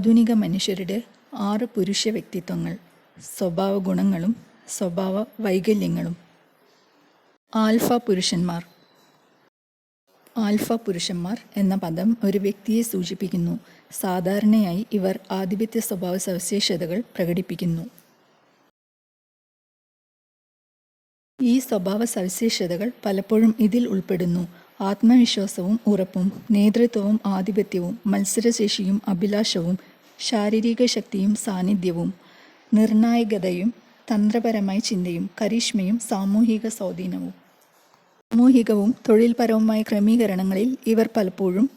ആധുനിക മനുഷ്യരുടെ ആറ് പുരുഷ വ്യക്തിത്വങ്ങൾ സ്വഭാവ ഗുണങ്ങളും സ്വഭാവ വൈകല്യങ്ങളും. ആൽഫ പുരുഷന്മാർ. ആൽഫ പുരുഷന്മാർ എന്ന പദം ഒരു വ്യക്തിയെ സൂചിപ്പിക്കുന്നു. സാധാരണയായി ഇവർ ആധിപത്യ സ്വഭാവ സവിശേഷതകൾ പ്രകടിപ്പിക്കുന്നു. ഈ സ്വഭാവ സവിശേഷതകൾ പലപ്പോഴും ഇതിൽ ഉൾപ്പെടുന്നു. ആത്മവിശ്വാസവും ഉറപ്പും നേതൃത്വവും ആധിപത്യവും മത്സരശേഷിയും അഭിലാഷവും ശാരീരിക ശക്തിയും സാന്നിധ്യവും നിർണായകതയും തന്ത്രപരമായ ചിന്തയും കരിഷ്മയും സാമൂഹിക സ്വാധീനവും. സാമൂഹികവും തൊഴിൽപരവുമായ ക്രമീകരണങ്ങളിൽ ഇവർ പലപ്പോഴും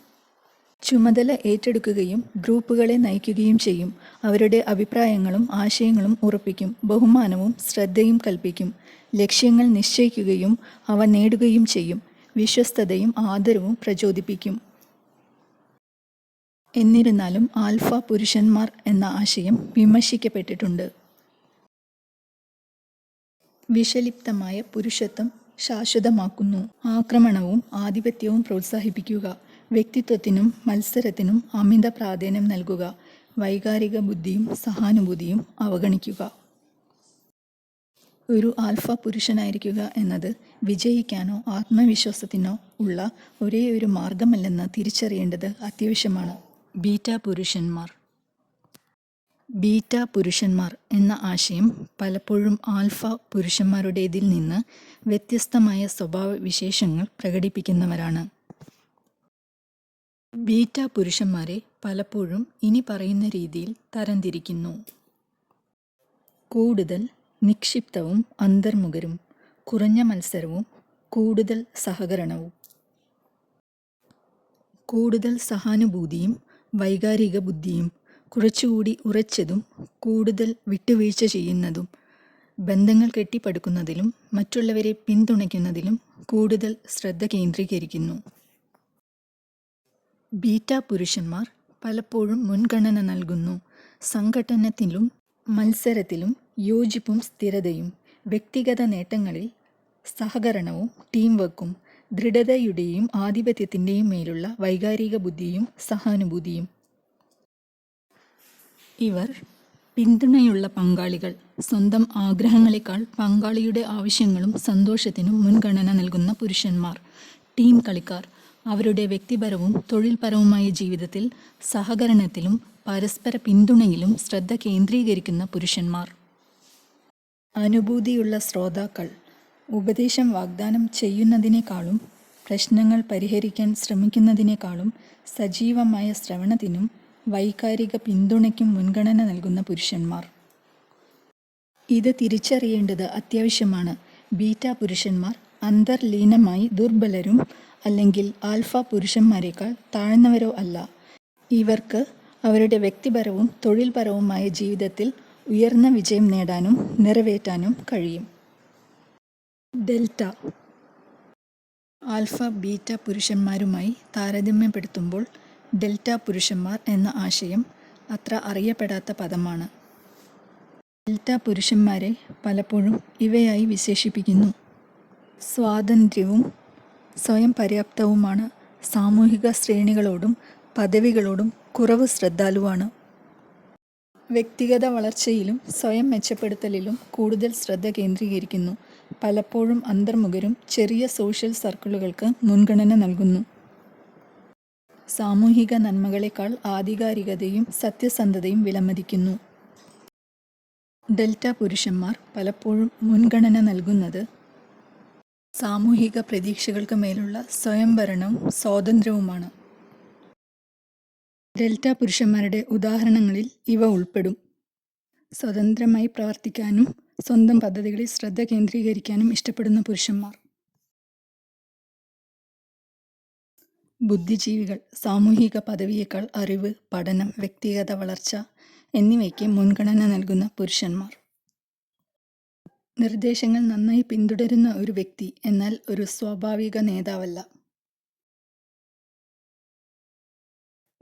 ചുമതല ഏറ്റെടുക്കുകയും ഗ്രൂപ്പുകളെ നയിക്കുകയും ചെയ്യും. അവരുടെ അഭിപ്രായങ്ങളും ആശയങ്ങളും ഉറപ്പിക്കും ബഹുമാനവും ശ്രദ്ധയും കൽപ്പിക്കും ലക്ഷ്യങ്ങൾ നിശ്ചയിക്കുകയും അവ നേടുകയും ചെയ്യും വിശ്വസ്തതയും ആദരവും പ്രചോദിപ്പിക്കും. എന്നിരുന്നാലും ആൽഫ പുരുഷന്മാർ എന്ന ആശയം വിമർശിക്കപ്പെട്ടിട്ടുണ്ട്. വിഷലിപ്തമായ പുരുഷത്വം ശാശ്വതമാക്കുന്നു. ആക്രമണവും ആധിപത്യവും പ്രോത്സാഹിപ്പിക്കുക വ്യക്തിത്വത്തിനും മത്സരത്തിനും അമിത പ്രാധാന്യം നൽകുക വൈകാരിക ബുദ്ധിയും സഹാനുഭൂതിയും അവഗണിക്കുക. ഒരു ആൽഫ പുരുഷനായിരിക്കുക എന്നത് വിജയിക്കാനോ ആത്മവിശ്വാസത്തിനോ ഉള്ള ഒരേ ഒരു മാർഗമല്ലെന്ന് തിരിച്ചറിയേണ്ടത് അത്യാവശ്യമാണ്. ബീറ്റ പുരുഷന്മാർ ബീറ്റ പുരുഷന്മാർ എന്ന ആശയം പലപ്പോഴും ആൽഫ പുരുഷന്മാരുടേതിൽ നിന്ന് വ്യത്യസ്തമായ സ്വഭാവവിശേഷങ്ങൾ പ്രകടിപ്പിക്കുന്നവരാണ്. ബീറ്റ പുരുഷന്മാരെ പലപ്പോഴും ഇനി പറയുന്ന രീതിയിൽ തരംതിരിക്കുന്നു. കൂടുതൽ നിക്ഷിപ്തവും അന്തർമുഖരും കുറഞ്ഞ മത്സരവും കൂടുതൽ സഹകരണവും. കൂടുതൽ സഹാനുഭൂതിയും വൈകാരിക ബുദ്ധിയും കുറച്ചുകൂടി ഉറച്ചതും കൂടുതൽ വിട്ടുവീഴ്ച ചെയ്യുന്നതും ബന്ധങ്ങൾ കെട്ടിപ്പടുക്കുന്നതിലും മറ്റുള്ളവരെ പിന്തുണയ്ക്കുന്നതിലും കൂടുതൽ ശ്രദ്ധ കേന്ദ്രീകരിക്കുന്നു. ബീറ്റ പുരുഷന്മാർ പലപ്പോഴും മുൻഗണന നൽകുന്നു. സംഘട്ടനത്തിലും മത്സരത്തിലും യോജിപ്പും സ്ഥിരതയും വ്യക്തിഗത നേട്ടങ്ങളിൽ സഹകരണവും ടീം വർക്കും ദൃഢതയുടെയും ആധിപത്യത്തിന്റെയും മേലുള്ള വൈകാരിക ബുദ്ധിയും സഹാനുഭൂതിയും. ഇവർ പിന്തുണയുള്ള പങ്കാളികൾ. സ്വന്തം ആഗ്രഹങ്ങളെക്കാൾ പങ്കാളിയുടെ ആവശ്യങ്ങളും സന്തോഷത്തിനും മുൻഗണന നൽകുന്ന പുരുഷന്മാർ. ടീം കളിക്കാർ. അവരുടെ വ്യക്തിപരവും തൊഴിൽപരവുമായ ജീവിതത്തിൽ സഹകരണത്തിലും പരസ്പര പിന്തുണയിലും ശ്രദ്ധ കേന്ദ്രീകരിക്കുന്ന പുരുഷന്മാർ. അനുഭൂതിയുള്ള ശ്രോതാക്കൾ. ഉപദേശം വാഗ്ദാനം ചെയ്യുന്നതിനേക്കാളും പ്രശ്നങ്ങൾ പരിഹരിക്കാൻ ശ്രമിക്കുന്നതിനേക്കാളും സജീവമായ ശ്രവണത്തിനും വൈകാരിക പിന്തുണയ്ക്കും മുൻഗണന നൽകുന്ന പുരുഷന്മാർ. ഇത് തിരിച്ചറിയേണ്ടത് അത്യാവശ്യമാണ്. ബീറ്റ പുരുഷന്മാർ അന്തർലീനമായി ദുർബലരും അല്ലെങ്കിൽ ആൽഫ പുരുഷന്മാരെക്കാൾ താഴ്ന്നവരോ അല്ല. ഇവർക്ക് അവരുടെ വ്യക്തിപരവും തൊഴിൽപരവുമായ ജീവിതത്തിൽ ഉയർന്ന വിജയം നേടാനും നിറവേറ്റാനും കഴിയും. ഡെൽറ്റ. ആൽഫ ബീറ്റ പുരുഷന്മാരുമായി താരതമ്യപ്പെടുത്തുമ്പോൾ ഡെൽറ്റ പുരുഷന്മാർ എന്ന ആശയം അത്ര അറിയപ്പെടാത്ത പദമാണ്. ഡെൽറ്റ പുരുഷന്മാരെ പലപ്പോഴും ഇവയായി വിശേഷിപ്പിക്കുന്നു. സ്വാതന്ത്ര്യവും സ്വയം പര്യാപ്തവുമാണ് സാമൂഹിക ശ്രേണികളോടും പദവികളോടും കുറവ് ശ്രദ്ധാലുവാണ്. വ്യക്തിഗത വളർച്ചയിലും സ്വയം മെച്ചപ്പെടുത്തലിലും കൂടുതൽ ശ്രദ്ധ കേന്ദ്രീകരിക്കുന്നു. പലപ്പോഴും അന്തർമുഖരും ചെറിയ സോഷ്യൽ സർക്കിളുകൾക്ക് മുൻഗണന നൽകുന്നു. സാമൂഹിക നന്മകളെക്കാൾ ആധികാരികതയും സത്യസന്ധതയും വിലമതിക്കുന്നു. ഡെൽറ്റ പുരുഷന്മാർ പലപ്പോഴും മുൻഗണന നൽകുന്നത് സാമൂഹിക പ്രതീക്ഷകൾക്ക് മേലുള്ള സ്വയംഭരണവും സ്വാതന്ത്ര്യവുമാണ്. ഡെൽറ്റ പുരുഷന്മാരുടെ ഉദാഹരണങ്ങളിൽ ഇവ ഉൾപ്പെടും. സ്വതന്ത്രമായി പ്രവർത്തിക്കാനും സ്വന്തം പദ്ധതികളിൽ ശ്രദ്ധ കേന്ദ്രീകരിക്കാനും ഇഷ്ടപ്പെടുന്ന പുരുഷന്മാർ. ബുദ്ധിജീവികൾ സാമൂഹിക പദവിയേക്കാൾ അറിവ് പഠനം വ്യക്തിഗത വളർച്ച എന്നിവയ്ക്ക് മുൻഗണന നൽകുന്ന പുരുഷന്മാർ. നിർദ്ദേശങ്ങൾ നന്നായി പിന്തുടരുന്ന ഒരു വ്യക്തി എന്നാൽ ഒരു സ്വാഭാവിക നേതാവല്ല.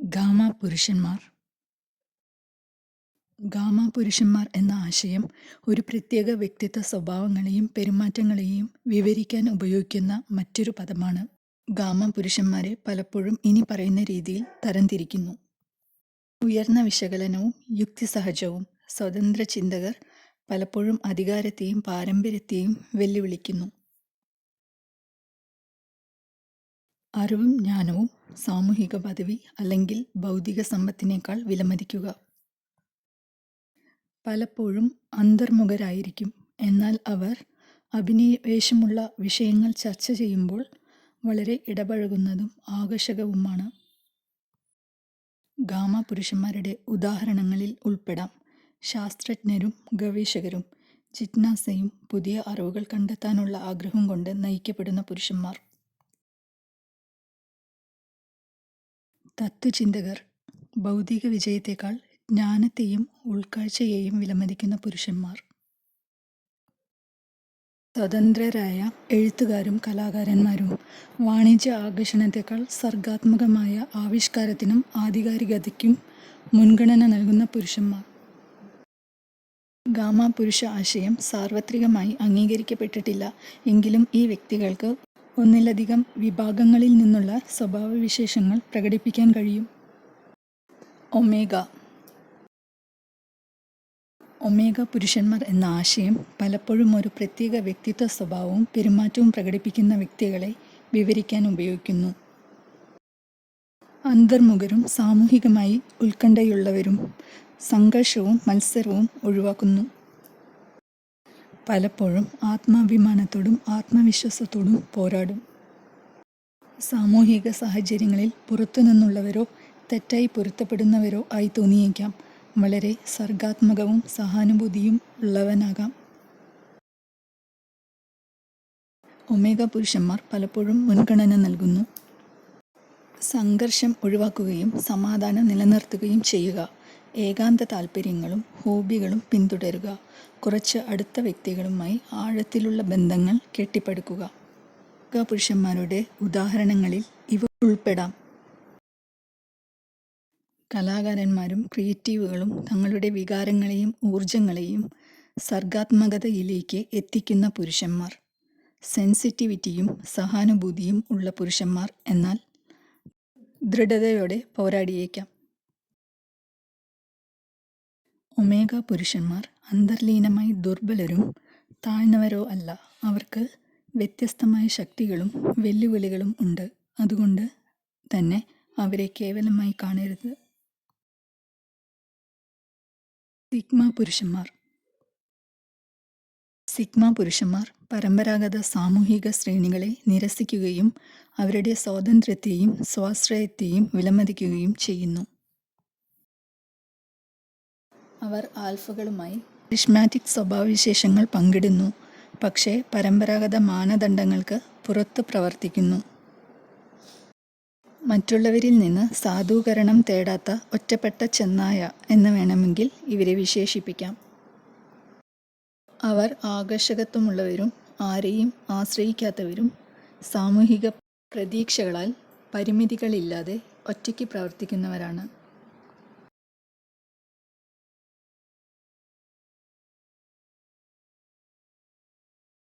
ഗാമ പുരുഷന്മാർ ഗാമ പുരുഷന്മാർ എന്ന ആശയം ഒരു പ്രത്യേക വ്യക്തിത്വ സ്വഭാവങ്ങളെയും പെരുമാറ്റങ്ങളെയും വിവരിക്കാൻ ഉപയോഗിക്കുന്ന മറ്റൊരു പദമാണ് ഗാമ പുരുഷന്മാരെ പലപ്പോഴും ഇനി പറയുന്ന രീതിയിൽ തരംതിരിക്കുന്നു ഉയർന്ന വിശകലനവും യുക്തിസഹജവും സ്വതന്ത്ര ചിന്തകർ പലപ്പോഴും അധികാരത്തെയും പാരമ്പര്യത്തെയും വെല്ലുവിളിക്കുന്നു. അറിവും ജ്ഞാനവും സാമൂഹിക പദവി അല്ലെങ്കിൽ ഭൗതിക സമ്പത്തിനേക്കാൾ വിലമതിക്കുക. പലപ്പോഴും അന്തർമുഖരായിരിക്കും, എന്നാൽ അവർ അഭിനിവേശമുള്ള വിഷയങ്ങൾ ചർച്ച ചെയ്യുമ്പോൾ വളരെ ഇടപഴകുന്നതും ആകർഷകവുമാണ്. ഗാമ പുരുഷന്മാരുടെ ഉദാഹരണങ്ങളിൽ ഉൾപ്പെടാം ശാസ്ത്രജ്ഞരും ഗവേഷകരും, ജിജ്ഞാസയും പുതിയ അറിവുകൾ കണ്ടെത്താനുള്ള ആഗ്രഹം കൊണ്ട് നയിക്കപ്പെടുന്ന പുരുഷന്മാർ. തത്വചിന്തകർ ഭൗതിക വിജയത്തേക്കാൾ ജ്ഞാനത്തെയും ഉൾക്കാഴ്ചയെയും വിലമതിക്കുന്ന പുരുഷന്മാർ. സ്വതന്ത്രരായ എഴുത്തുകാരും കലാകാരന്മാരും, വാണിജ്യ ആകർഷണത്തെക്കാൾ സർഗാത്മകമായ ആവിഷ്കാരത്തിനും ആധികാരികതയ്ക്കും മുൻഗണന നൽകുന്ന പുരുഷന്മാർ. ഗാമ പുരുഷ ആശയം സാർവത്രികമായി അംഗീകരിക്കപ്പെട്ടിട്ടില്ല, എങ്കിലും ഈ വ്യക്തികൾക്ക് ഒന്നിലധികം വിഭാഗങ്ങളിൽ നിന്നുള്ള സ്വഭാവവിശേഷങ്ങൾ പ്രകടിപ്പിക്കാൻ കഴിയും. ഒമേഗ ഒമേഗ പുരുഷന്മാർ എന്ന ആശയം പലപ്പോഴും ഒരു പ്രത്യേക വ്യക്തിത്വ സ്വഭാവവും പെരുമാറ്റവും പ്രകടിപ്പിക്കുന്ന വ്യക്തികളെ വിവരിക്കാൻ ഉപയോഗിക്കുന്നു. അന്തർമുഖരും സാമൂഹികമായി ഉത്കണ്ഠയുള്ളവരും സംഘർഷവും മത്സരവും ഒഴിവാക്കുന്നു. പലപ്പോഴും ആത്മാഭിമാനത്തോടും ആത്മവിശ്വാസത്തോടും പോരാടും. സാമൂഹിക സാഹചര്യങ്ങളിൽ പുറത്തുനിന്നുള്ളവരോ തെറ്റായി പൊരുത്തപ്പെടുന്നവരോ ആയി തോന്നിയേക്കാം. വളരെ സർഗാത്മകവും സഹാനുഭൂതിയും ഉള്ളവനാകാം. ഒമേഗ പുരുഷന്മാർ പലപ്പോഴും മുൻഗണന നൽകുന്നു. സംഘർഷം ഒഴിവാക്കുകയും സമാധാനം നിലനിർത്തുകയും ചെയ്യുക. ഏകാന്ത താല്പര്യങ്ങളും ഹോബികളും പിന്തുടരുക. കുറച്ച് അടുത്ത വ്യക്തികളുമായി ആഴത്തിലുള്ള ബന്ധങ്ങൾ കെട്ടിപ്പടുക്കുക. പുരുഷന്മാരുടെ ഉദാഹരണങ്ങളിൽ ഇവ ഉൾപ്പെടാം. കലാകാരന്മാരും ക്രിയേറ്റീവുകളും തങ്ങളുടെ വികാരങ്ങളെയും ഊർജങ്ങളെയും സർഗാത്മകതയിലേക്ക് എത്തിക്കുന്ന പുരുഷന്മാർ. സെൻസിറ്റിവിറ്റിയും സഹാനുഭൂതിയും ഉള്ള പുരുഷന്മാർ എന്നാൽ ദൃഢതയോടെ പോരാടിയേക്കാം. ഒമേഗ പുരുഷന്മാർ അന്തർലീനമായി ദുർബലരും താഴ്ന്നവരോ അല്ല. അവർക്ക് വ്യത്യസ്തമായ ശക്തികളും വെല്ലുവിളികളും ഉണ്ട്, അതുകൊണ്ട് തന്നെ അവരെ കേവലമായി കാണരുത്. സിഗ്മ പുരുഷന്മാർ സിഗ്മ പുരുഷന്മാർ പരമ്പരാഗത സാമൂഹിക ശ്രേണികളെ നിരസിക്കുകയും അവരുടെ സ്വാതന്ത്ര്യത്തെയും സ്വാശ്രയത്തെയും വിലമതിക്കുകയും ചെയ്യുന്നു. അവർ ആൽഫകളുമായി ക്രിഷ്മാറ്റിക് സ്വഭാവവിശേഷങ്ങൾ പങ്കിടുന്നു, പക്ഷേ പരമ്പരാഗത മാനദണ്ഡങ്ങൾക്ക് പുറത്ത് പ്രവർത്തിക്കുന്നു. മറ്റുള്ളവരിൽ നിന്ന് സാധൂകരണം തേടാത്ത ഒറ്റപ്പെട്ട ചെന്നായ എന്ന് വേണമെങ്കിൽ ഇവരെ വിശേഷിപ്പിക്കാം. അവർ ആകർഷകത്വമുള്ളവരും ആരെയും ആശ്രയിക്കാത്തവരും സാമൂഹിക പ്രതീക്ഷകളാൽ പരിമിതികളില്ലാതെ ഒറ്റയ്ക്ക് പ്രവർത്തിക്കുന്നവരാണ്.